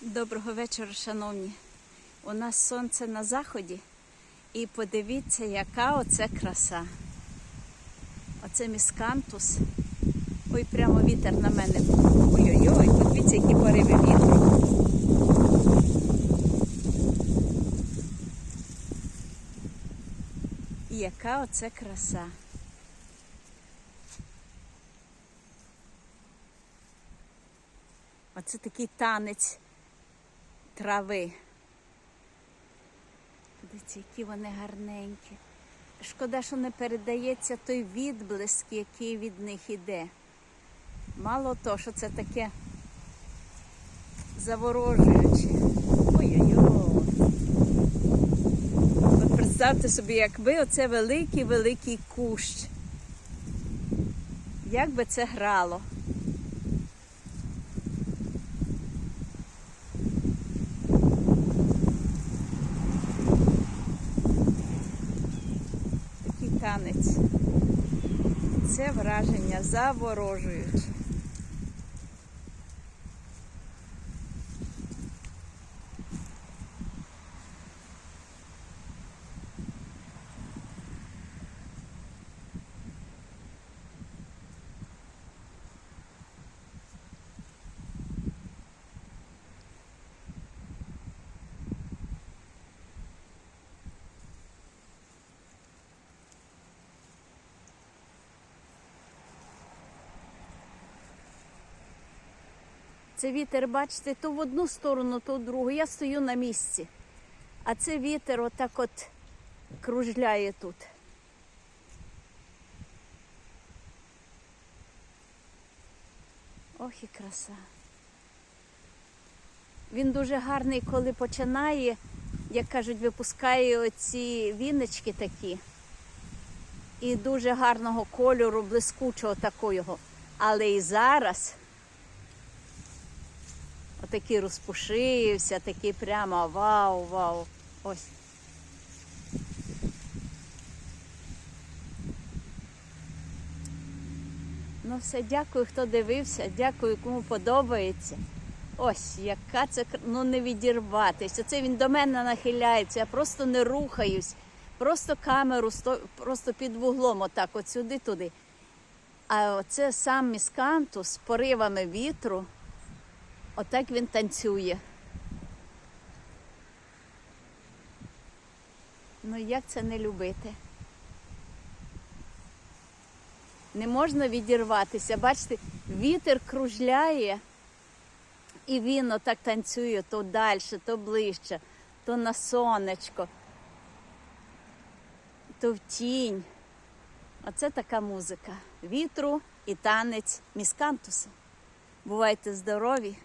Доброго вечора, шановні. У нас сонце на заході. І подивіться, яка оце краса. Оце міскантус. Ой, прямо вітер на мене. Ой-ой-ой, подивіться, які пориви вітру. І яка оце краса. Оце такий танець трави. Дивіться, які вони гарненькі. Шкода, що не передається той відблиск, який від них іде. Мало того, що це таке заворожуюче. Ой-ой-ой. Представте собі, якби оце великий великий кущ. Як би це грало? такий танець. Це враження заворожуюче. Це вітер, бачите, то в одну сторону, то в другу. Я стою на місці. А це вітер отак от кружляє тут. Ох і краса. Він дуже гарний, коли починає, як кажуть, випускає оці віночки такі. І дуже гарного кольору, блискучого такого. Але і зараз Отакий розпушився, такий прямо вау, вау. Ось. Ну все, дякую, хто дивився, дякую, кому подобається. Ось, яка це ну не відірватися. Це він до мене нахиляється, я просто не рухаюсь. Просто камеру сто, просто під вуглом, отак, от сюди туди. А оце сам міскантус з поривами вітру. Отак він танцює. Ну як це не любити? Не можна відірватися. Бачите, вітер кружляє, і він отак танцює то далі, то ближче, то на сонечко, то в тінь. Оце така музика. Вітру і танець міскантуса. Бувайте здорові!